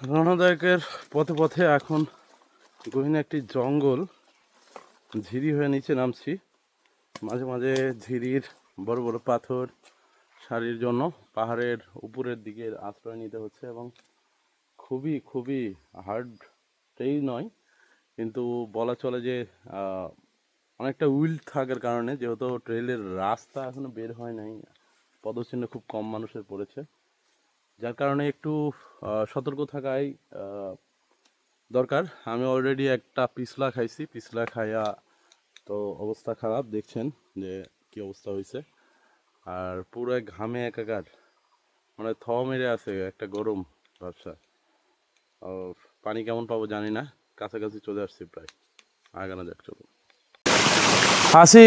রণদায়কের পথে পথে এখন গহীন একটি জঙ্গল। ঝিরি হয়ে নিচে নামছি। মাঝে মাঝে ঝিরির বড় বড় পাথর সারির জন্য পাহাড়ের উপরের দিকে আশ্রয় নিতে হচ্ছে এবং খুবই খুবই হার্ড নয়। কিন্তু বলা চলে যে অনেকটা উইল থাকার কারণে যেহেতু ট্রেলের রাস্তা এখনও বের হয় নাই, পদচিহ্ন খুব কম মানুষের পড়েছে। যার কারণে একটু সতর্ক থাকাই দরকার। আমি অলরেডি একটা পিছলা খাইছি। পিছলা খাইয়া তো অবস্থা খারাপ, দেখছেন যে কি অবস্থা হয়েছে আর পুরো ঘামে একাকার। মানে থ মেরে আছে একটা গরম ব্যবসা। পানি কেমন পাবো জানি না। কাছাকাছি চলে আসছি প্রায়। আগানো যাক, চলো। আসি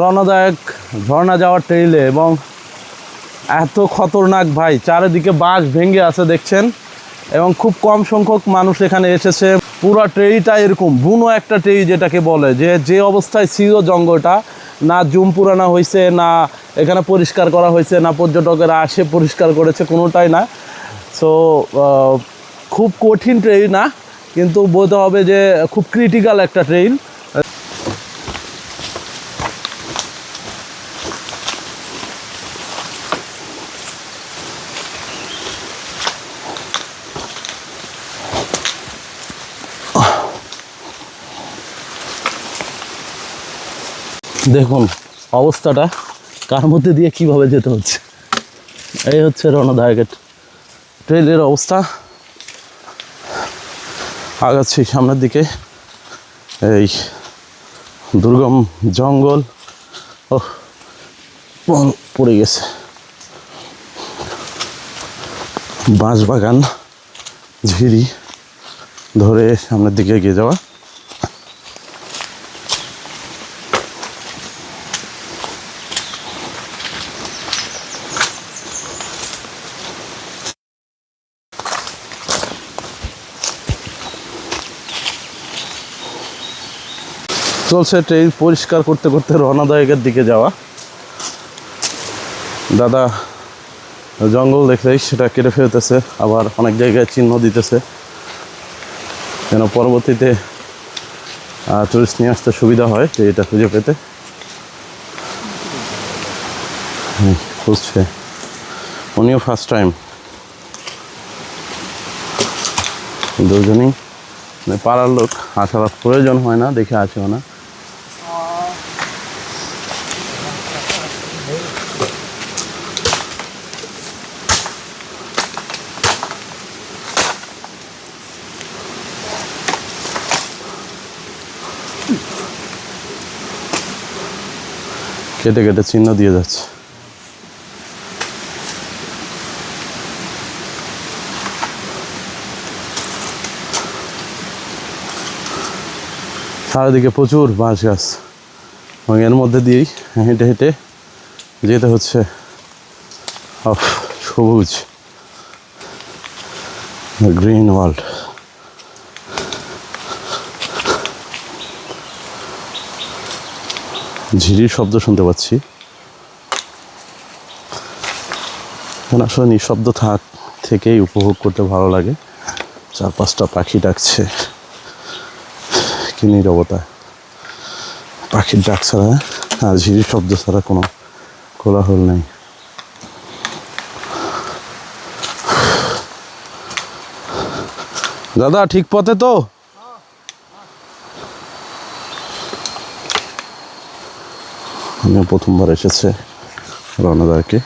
রণদায়ক ঝর্ণা যাওয়ার ট্রেইলে এবং এত খতরনাক ভাই, চারিদিকে বাঁশ ভেঙে আছে দেখছেন? এবং খুব কম সংখ্যক মানুষ এখানে এসেছে। পুরো ট্রেইটা এরকম, বুনো একটা ট্রেই যেটাকে বলে, যে যে অবস্থায় ছিল জঙ্গলটা, না জুম পুরানো হয়েছে না এখানে পরিষ্কার করা হয়েছে না পর্যটকেরা আসে পরিষ্কার করেছে, কোনোটাই না। সো খুব কঠিন ট্রেন না, কিন্তু বলতে হবে যে, খুব ক্রিটিক্যাল একটা ট্রেন দেখুন অবস্থাটা, কার মধ্যে দিয়ে কীভাবে যেতে হচ্ছে। এই হচ্ছে রণদায়কের ট্রেনের অবস্থা। আগাচ্ছি সামনের দিকে। এই দুর্গম জঙ্গল। ও পড়ে গেছে। বাঁশ বাগান ঝিরি ধরে সামনের দিকে এগিয়ে যাওয়া। চলছে ট্রেন পরিষ্কার করতে করতে রওনাদায়কের দিকে যাওয়া। দাদা, জঙ্গল দেখলেই সেটা কেটে ফেলতেছে, আবার অনেক জায়গায় চিহ্ন দিতেছে। যেন পরবর্তীতে টুরিস্ট নিয়ে আসতে সুবিধা হয় যে এটা খুঁজে পেতে। খুঁজছে। উনিও ফার্স্ট টাইম দুজনেই পাড়ার লোক আসার প্রয়োজন হয় না, দেখে আসেও না কেটে কেটে চিহ্ন দিয়ে যাচ্ছে। চারিদিকে প্রচুর বাঁশ গাছ। এবং এর মধ্যে দিয়েই হেঁটে হেঁটে যেতে হচ্ছে। সবুজ। Green world. ঝিরির শব্দ শুনতে পাচ্ছি। এখানে আসলে নিঃশব্দ থাক থেকেই উপভোগ করতে ভালো লাগে। চার পাঁচটা পাখি ডাকছে। কি নীরবতা পাখির ডাক ছাড়া আর ঝিরির শব্দ ছাড়া কোনো কোলাহল নেই। দাদা, ঠিক পথে তো? আমিও প্রথমবার এসেছে রওনাদারকে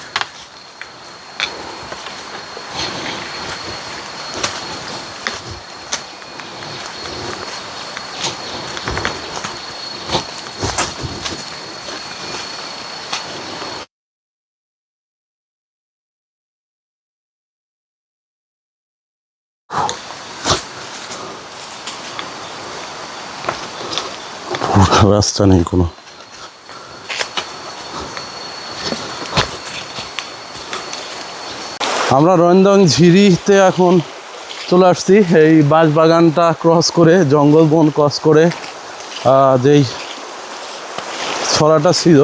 রাস্তা নেই কোনো। আমরা রয়েন্দং ঝিরিতে এখন চলে আসছি। এই বাঁশ বাগানটা ক্রস করে, জঙ্গল বন ক্রস করে যেই ছড়াটা ছিল,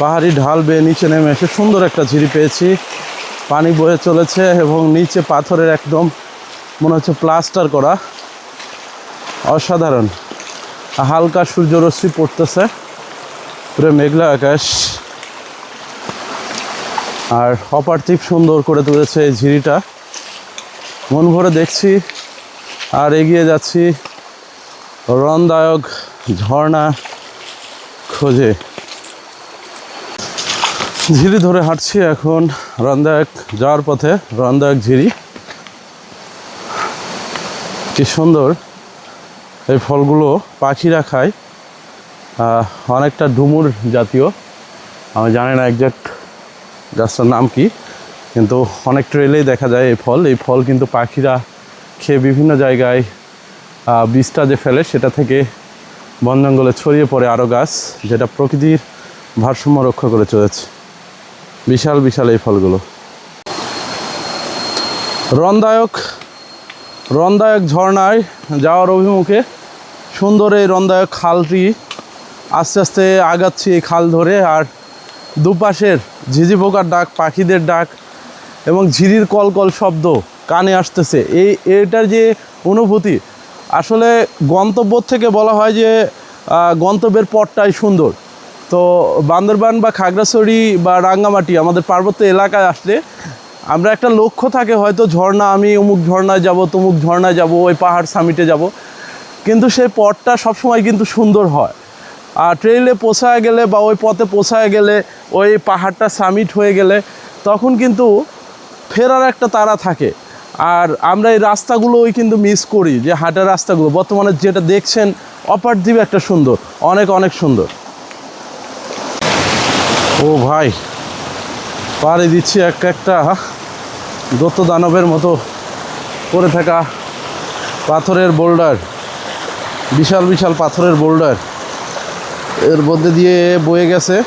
পাহাড়ি ঢাল বেয়ে নিচে নেমে এসে সুন্দর একটা ঝিরি পেয়েছি। পানি বয়ে চলেছে এবং নিচে পাথরের একদম মনে হচ্ছে প্লাস্টার করা। অসাধারণ। হালকা সূর্যরশ্মি পড়তেছে। পুরো মেঘলা আকাশ। আর অপার্থিব সুন্দর করে তুলেছে এই ঝিরিটা। মন ভরে দেখছি আর এগিয়ে যাচ্ছি রণদায়ক ঝর্ণা খোঁজে। ঝিরি ধরে হাঁটছি এখন রন্দায়ক যাওয়ার পথে রন্দায়ক ঝিরি। কি সুন্দর এই ফলগুলো পাখিরা খায়। অনেকটা ডুমুর জাতীয়। আমি জানি না একজ্যাক্ট গাছটার নাম কি? কিন্তু অনেক ট্রেলেই দেখা যায় এই ফল। এই ফল কিন্তু পাখিরা খেয়ে বিভিন্ন জায়গায় বীজটা যে ফেলে সেটা থেকে বন জঙ্গলে ছড়িয়ে পড়ে আরও গাছ, যেটা প্রকৃতির ভারসাম্য রক্ষা করে চলেছে। বিশাল বিশাল এই ফলগুলো। রন্দায়ক রন্দায়ক ঝর্ণায় যাওয়ার অভিমুখে সুন্দর এই রন্দায়ক খালটি আস্তে আস্তে আগাচ্ছি এই খাল ধরে। আর দুপাশের ঝিঝি পোকার ডাক, পাখিদের ডাক এবং ঝিরির কলকল শব্দ কানে আসতেছে। এই, এটার যে অনুভূতি, আসলে গন্তব্য থেকে বলা হয় যে গন্তব্যের পথটাই সুন্দর। তো বান্দরবান বা খাগড়াছড়ি বা রাঙ্গামাটি আমাদের পার্বত্য এলাকায় আসলে আমরা একটা লক্ষ্য থাকে, হয়তো ঝর্ণা, আমি অমুক ঝর্ণায় যাব, তমুক ঝর্ণায় যাব, ওই পাহাড় সামিটে যাব। কিন্তু সেই পথটা সবসময় কিন্তু সুন্দর হয়। আর ট্রেইলে পোষায় গেলে বা ওই পথে পোষায় গেলে ওই পাহাড়টা সামিট হয়ে গেলে তখন কিন্তু ফেরার একটা তারা থাকে। আর আমরা এই রাস্তাগুলোই কিন্তু মিস করি, যে হাটের রাস্তাগুলো। বর্তমানে যেটা দেখছেন, অপার্থিব একটা সুন্দর, অনেক অনেক সুন্দর। ও ভাই, পাড়ি দিচ্ছি এক একটা দত্ত দানবের মতো করে থাকা পাথরের বোল্ডার, বিশাল বিশাল পাথরের বোল্ডার। এর মধ্যে দিয়ে বয়ে গেছে।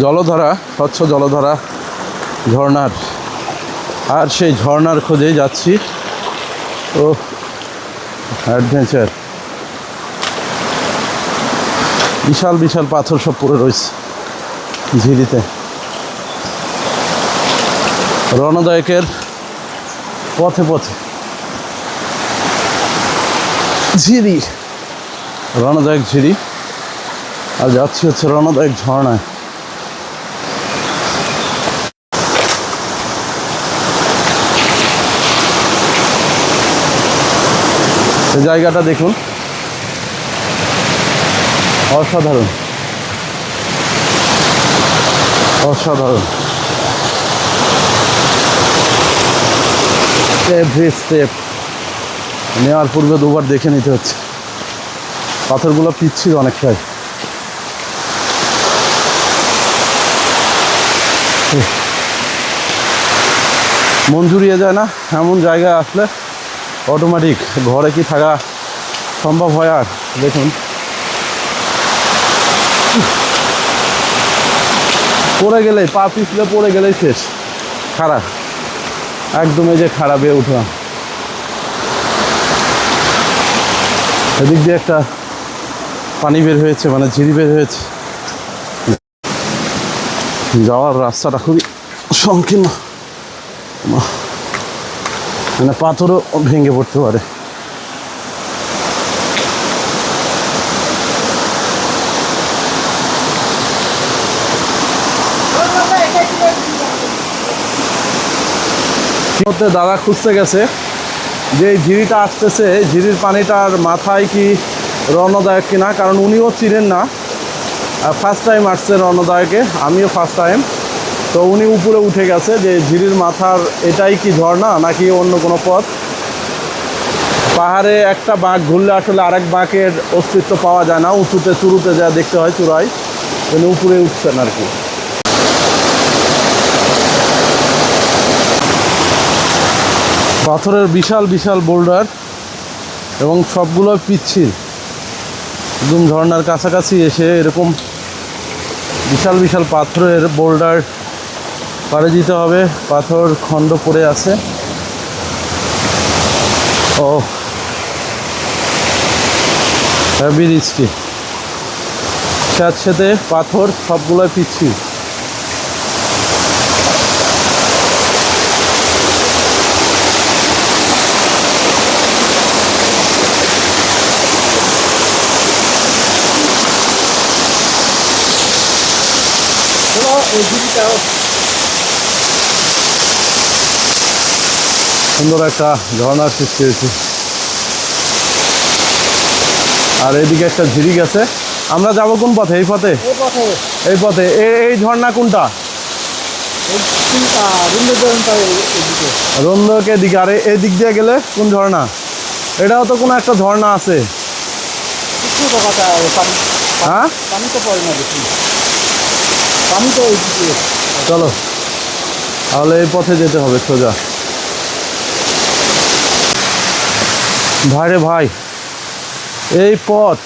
জলধারা, স্বচ্ছ জলধারা ঝর্ণার। আর সেই ঝর্ণার খোঁজে যাচ্ছি। ও অ্যাডভেঞ্চার বিশাল বিশাল পাথর সব পড়ে রয়েছে ঝিরিতে। রণদায়কের পথে পথে। ঝিরি। রণদায়ক ঝিরি আর যাচ্ছি হচ্ছে রণদায়ক ঝর্ণায়। জায়গাটা দেখুন। অসাধারণ। অসাধারণ। এভরি স্টেপ নেওয়ার পূর্বে দুবার দেখে নিতে হচ্ছে। পাথরগুলো পিচ্ছিল অনেকটাই জুড়িয়ে যায় না, এমন জায়গায় আসলে অটোমেটিক ঘরে কি থাকা সম্ভব হয় আর? দেখুন। পড়ে গেলেই, পা পিছলে পড়ে গেলেই শেষ। খারাপ। একদম এই যে খারাপ হয়ে উঠলাম। এদিক দিয়ে একটা পানি বের হয়েছে মানে ঝিরি বের হয়েছে। যাওয়ার রাস্তাটা খুবই সংকীর্ণ। মানে পাথরও ভেঙে পড়তে পারে। দাদা খুঁজতে গেছে। যে ঝিরিটা আসতেছে, ঝিরির পানিটার মাথায় কি রণদায়ক কিনা, কারণ উনিও চিনেন না। ফার্স্ট টাইম আসছে রণদায়কে, আমিও ফার্স্ট টাইম তো উনি উপরে উঠে গেছে যে, ঝিরির মাথার এটাই কি ঝর্ণা নাকি অন্য কোনো পথ? পাহাড়ে একটা বাঁক ঘুরলে আসলে আরেক বাঁকের অস্তিত্ব পাওয়া যায় না, উঁচুতে চুরুতে যা দেখতে হয় চূড়ায়। উনি উপরে উঠছেন আর কি। পাথরের বিশাল বিশাল বোল্ডার এবং সবগুলো পিচ্ছিল। একদম ঝর্নার কাছাকাছি এসে এরকম বিশাল বিশাল পাথরের বোল্ডার পাড়ে দিতে হবে। পাথর খণ্ড পড়ে আছে। ও। হ্যাভি রিস্কি স্যাঁতস্যাঁতে পাথর সবগুলোই পিচ্ছিল। সুন্দর একটা ঝর্ণার সৃষ্টি হয়েছে। আর এদিকে একটা ঝিরি গেছে। আমরা যাব কোন পথে? এই পথে? এই পথে। এই ঝর্ণা কোনটা? রন্ধকে দিকে। আর এই দিক দিয়ে গেলে কোন ঝর্ণা? এটাও তো কোনো একটা ঝর্ণা আছে। হ্যাঁ? পানি তো চলো, তাহলে এই পথে যেতে হবে সোজা। ভাইরে ভাই, এই পথ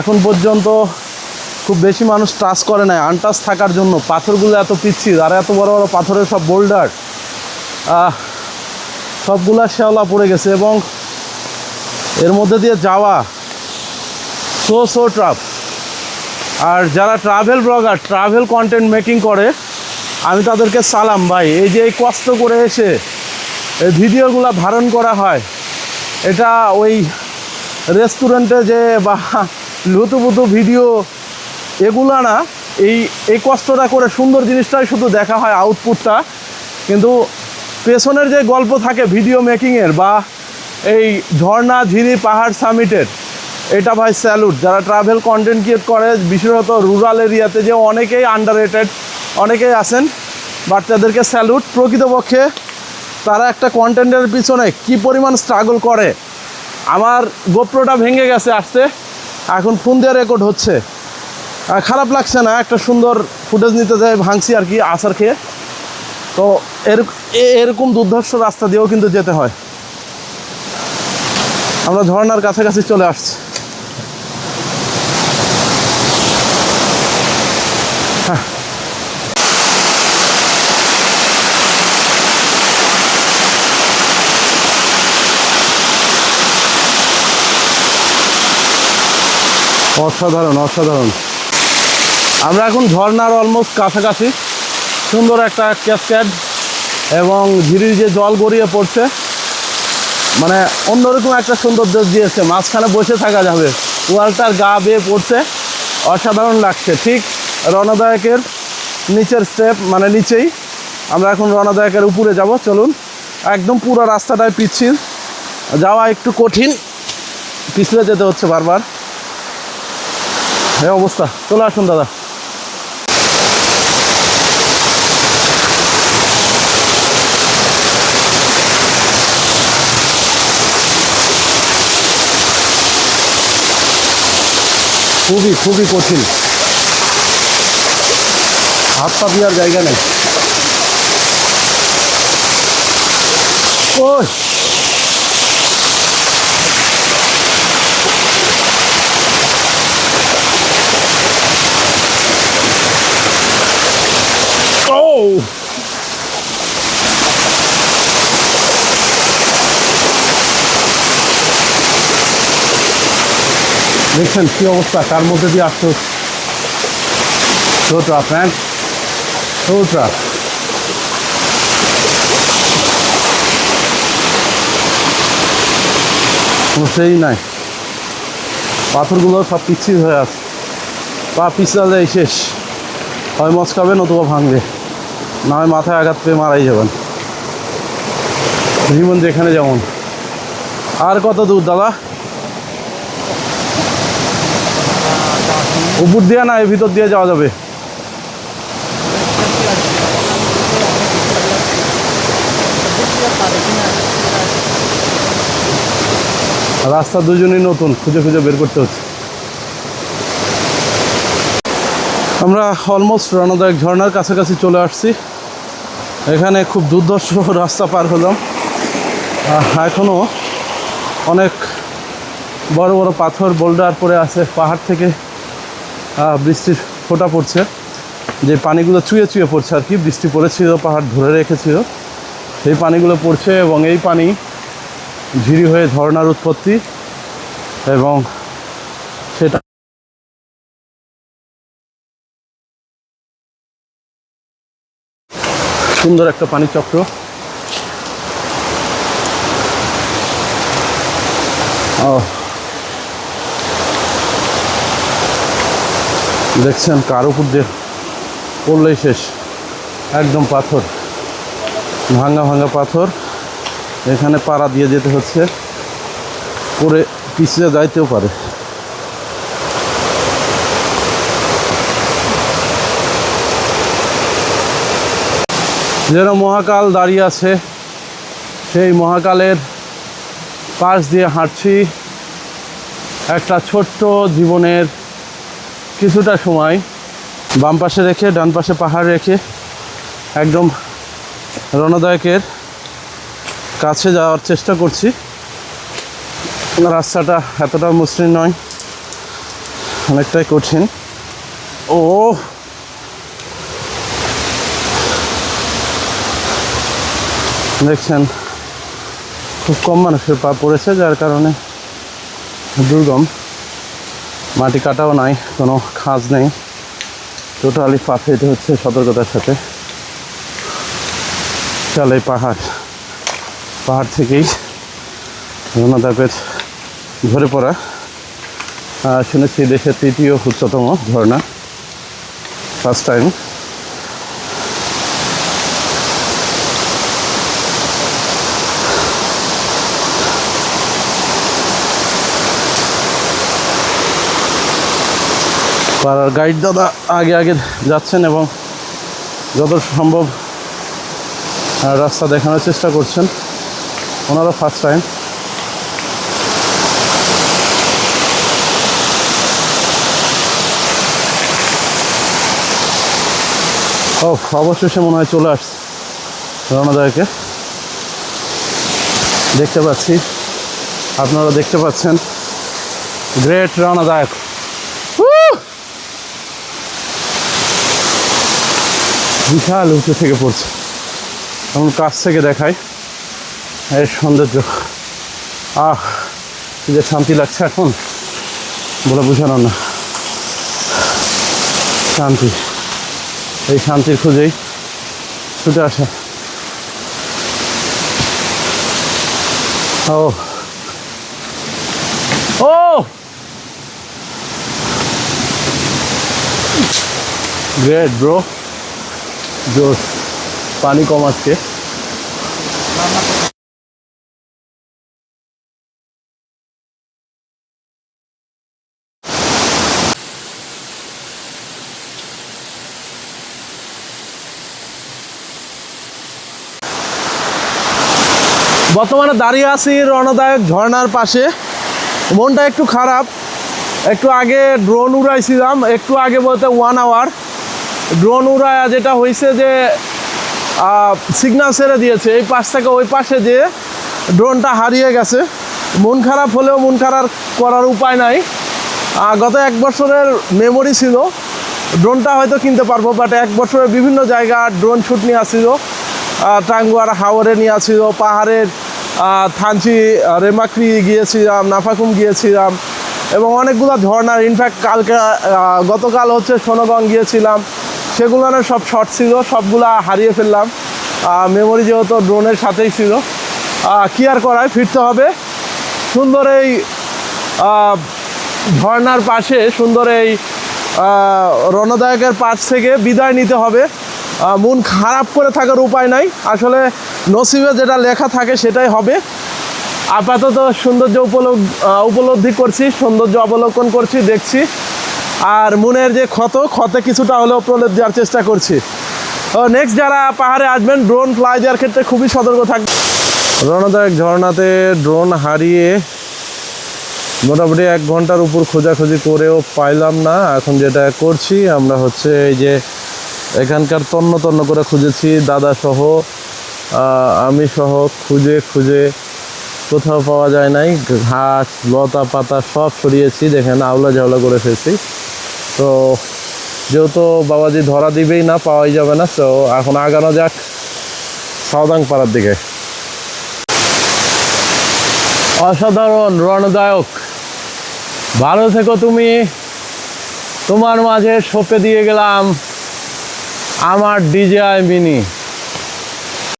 এখন পর্যন্ত খুব বেশি মানুষ টাচ করে নাই আনটাচ থাকার জন্য। পাথরগুলো এত পিচ্ছিল, আর এত বড় বড় পাথরের সব বোল্ডার সবগুলা শ্যাওলা পড়ে গেছে এবং এর মধ্যে দিয়ে যাওয়া। সো সো ট্রাফ আর যারা travel blogger travel content making করে, আমি তাদেরকে সালাম ভাই। এই যে এই কষ্ট করে এসে এই ভিডিওগুলো ধারণ করা হয়, এটা ওই রেস্টুরেন্টে যে বা লুতুপুতু ভিডিও এগুলা না, এই এই কষ্টটা করে সুন্দর জিনিসটাই শুধু দেখা হয় আউটপুটটা কিন্তু পেছনের যে গল্প থাকে ভিডিও মেকিংয়ের বা এই ঝর্ণা, ঝিরি, পাহাড় সামিটের এটা ভাই স্যালুট যারা ট্রাভেল কন্টেন্ট ক্রিয়েট করে, বিশেষত রুরাল এরিয়াতে যে অনেকেই আন্ডার অনেকেই আছেন বাট তাদেরকে স্যালুট প্রকৃতপক্ষে তারা একটা কন্টেন্টের পিছনে কি পরিমাণ স্ট্রাগল করে, আমার গোপ্রোটা ভেঙে গেছে আসতে। এখন ফোন দিয়ে রেকর্ড হচ্ছে খারাপ লাগছে না, একটা সুন্দর ফুটেজ নিতে যায় ভাঙছি আর কি আসার খেয়ে। তো এর এরকম দুর্ধর্ষ রাস্তা দিয়েও কিন্তু যেতে হয়। আমরা ঝর্ণার কাছাকাছি চলে আসছি। অসাধারণ অসাধারণ। আমরা এখন ঝর্ণার অলমোস্ট কাছাকাছি। সুন্দর একটা ক্যাসক্যাড এবং ঝিরির যে জল গড়িয়ে পড়ছে মানে অন্যরকম একটা সৌন্দর্য দিয়েছে। মাঝখানে বসে থাকা যাবে। ওয়ালটার গা বেয়ে পড়ছে। অসাধারণ লাগছে। ঠিক রণদায়কের নিচের স্টেপ মানে নিচেই। আমরা এখন রণদায়কের উপরে যাব। চলুন, একদম পুরো রাস্তাটায় পিচ্ছিল। যাওয়া একটু কঠিন। পিছলে যেতে হচ্ছে বারবার। এই অবস্থা চলে আসুন দাদা। খুবই খুবই কঠিন। হাত পা দেওয়ার জায়গা নেই। ও দেখছেন কি অবস্থা? কার মধ্যে দিয়ে ট্রাফ ম্যান সো ট্রাফ সেই নাই। পাথরগুলো সব পিচ্ছিল হয়ে আছে। পা যায়, শেষ। হয় মচকাবে নতুবা ভাঙবে। না হয় মাথায় আঘাত পেয়ে মারাই যাবেন। জীবন যেখানে যেমন। আর কত দূর, দাদা? উপর দিয়ে না, এর ভিতর দিয়ে যাওয়া যাবে। রাস্তা দুজনই নতুন, খুঁজে খুঁজে বের করতে হচ্ছে। আমরা অলমোস্ট রণদায়ক ঝর্নার কাছাকাছি চলে আসছি। এখানে খুব দুর্দর্শ রাস্তা পার হলাম। এখনও অনেক বড় বড় পাথর, বোল্ডার পরে আছে পাহাড় থেকে। বৃষ্টির ফোঁটা পড়ছে। যে পানিগুলো চুয়ে চুয়ে পড়ছে আর কি, বৃষ্টি পড়েছিল, পাহাড় ধরে রেখেছিল। সেই পানিগুলো পড়ছে এবং এই পানি ঝিরি হয়ে ঝর্ণার উৎপত্তি এবং সেটা সুন্দর একটা পানি চক্র ও দেখছেন কার উপর দিয়ে পড়লেই শেষ। একদম পাথর। ভাঙা ভাঙা পাথর। এখানে পাড়া দিয়ে যেতে হচ্ছে। পরে পিছিয়ে যাইতেও পারে। যেন মহাকাল দাঁড়িয়ে আছে, সেই মহাকালের পাশ দিয়ে হাঁটছি একটা ছোট্ট জীবনের কিছুটা সময় বাম পাশে রেখে, ডান পাশে পাহাড় রেখে একদম রণদায়কের কাছে যাওয়ার চেষ্টা করছি। রাস্তাটা এতটা মসৃণ নয়, অনেকটাই কঠিন। ও! দেখছেন, খুব কম মানুষের পা পড়েছে, যার কারণে দুর্গম। মাটি কাটাও নাই, কোনো খাঁজ নেই। টোটালি পা ফেলতে হচ্ছে সতর্কতার সাথে। চলে পাহাড়। পাহাড় থেকেই রোনাদাপের ঝরে পড়া। শুনেছি দেশের তৃতীয় উচ্চতম ঝর্ণা। ফার্স্ট টাইম পাড়ার গাইড দাদা আগে আগে যাচ্ছেন এবং যত সম্ভব রাস্তা দেখানোর চেষ্টা করছেন। ওনারা ফার্স্ট টাইম ও, অবশেষে মনে হয় চলে আসছে রওনাদায়কে দেখতে পাচ্ছি। আপনারা দেখতে পাচ্ছেন। গ্রেট রওনাদায়ক বিশাল উঁচু থেকে পড়ছে। এমন কাছ থেকে দেখাই এর সৌন্দর্য। আহ যে শান্তি লাগছে এখন বলে বোঝানো না। শান্তি। এই শান্তির খুঁজেই ছুটে আসা। ও। ও! গ্রেট ব্রো জোস পানি কম আজকে বর্তমানে দাঁড়িয়ে আছি রণদায়ক ঝর্ণার পাশে। মনটা একটু খারাপ। একটু আগে ড্রোন উড়াইছিলাম, একটু আগে বলতে ওয়ান আওয়ার ড্রোন উড়ায়া যেটা হয়েছে যে সিগন্যাল ছেড়ে দিয়েছে, এই পাশ থেকে ওই পাশে যে ড্রোনটা হারিয়ে গেছে। মন খারাপ হলেও মন খারাপ করার উপায় নাই। গত এক বছরের মেমোরি ছিল। ড্রোনটা হয়তো কিনতে পারব বাট এক বছরের বিভিন্ন জায়গা ড্রোন শ্যুট নিয়ে আসছিল টাঙ্গুয়ার হাওরে নিয়ে আসছিল পাহাড়ের থানচি রেমাক্রি গিয়েছিলাম, নাফাকুম গিয়েছিলাম, এবং অনেকগুলো ঝর্ণার ইনফ্যাক্ট কালকে গতকাল হচ্ছে সোনগং গিয়েছিলাম। সেগুলোর সব শর্ট ছিল সবগুলা হারিয়ে ফেললাম। মেমোরি যেহেতু ড্রোনের সাথেই ছিল। কি আর করায় ফিরতে হবে। সুন্দর এই আহ, ঝর্ণার পাশে সুন্দর এই রণদায়কের পাশ থেকে বিদায় নিতে হবে। মন খারাপ করে থাকার উপায় নাই। আসলে নসিবে যেটা লেখা থাকে সেটাই হবে। আপাতত সৌন্দর্য উপলব্ধি করছি সৌন্দর্য অবলোকন করছি দেখছি। আর মনের যে ক্ষত, ক্ষতে কিছুটা হলেও প্রলেপ দেওয়ার চেষ্টা করছি। নেক্সট যারা পাহাড়ে আসবেন ড্রোন ফ্লাই দেওয়ার ক্ষেত্রে খুবই সতর্ক থাকবে রণদায়ক ঝর্ণাতে ড্রোন হারিয়ে মোটামুটি এক ঘণ্টার উপর খোঁজাখুঁজি করেও পাইলাম না। এখন যেটা করছি, আমরা হচ্ছে এই যে এখানকার তন্ন তন্ন করে খুঁজেছি, দাদা সহ আমি সহ খুঁজে খুঁজে কোথাও পাওয়া যায় নাই। ঘাস, লতা পাতা সব সরিয়েছি দেখেন আওলা ঝাওলা করে ফেলছি। তো যেহেতু বাবাজি ধরা দিবেই না, পাওয়াই যাবে না, তো এখন আগানো যাক সাউদাং পাড়ার দিকে। অসাধারণ রণদায়ক। ভালো থেকো তুমি। তোমার মাঝে সঁপে দিয়ে গেলাম আমার ডিজে মিনি।